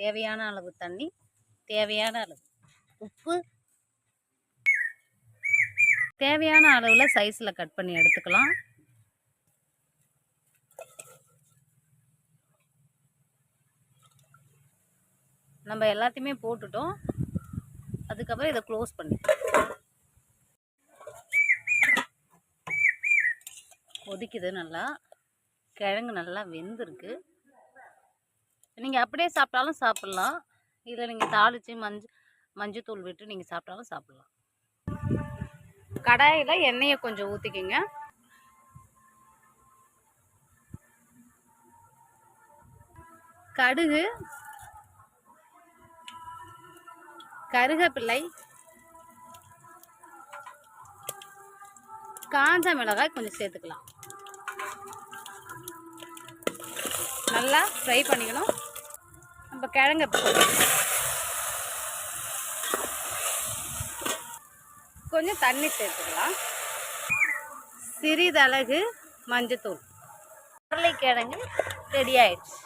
தேவையான அளவு தண்ணி தேவையான அளவு உப்பு. தேவையான அளவில் சைஸில் கட் பண்ணி எடுத்துக்கலாம். நம்ம எல்லாத்தையுமே போட்டுட்டோம். அதுக்கப்புறம் இதை க்ளோஸ் பண்ணி. கொதிக்குது நல்லா. கிழங்கு நல்லா வெந்திருக்கு. நீங்கள் அப்படியே சாப்பிட்டாலும் சாப்பிட்லாம். இதில் நீங்கள் தாளித்து மஞ்ச மஞ்சத்தூள் விட்டு நீங்கள் சாப்பிட்டாலும் சாப்பிட்லாம். கடாயில் எண்ணெயை கொஞ்சம் ஊற்றிக்கிங்க கடுகு கருகப்பிள்ளை காஞ்ச மிளகாய் கொஞ்சம் சேர்த்துக்கலாம். நல்லா ஃப்ரை பண்ணிக்கணும். நம்ம கிழங்க கொஞ்சம் தண்ணி சேர்த்துக்கலாம். சிறிதளகு மஞ்சத்தூள். உருளைக்கிழங்கு ரெடி ஆயிடுச்சு.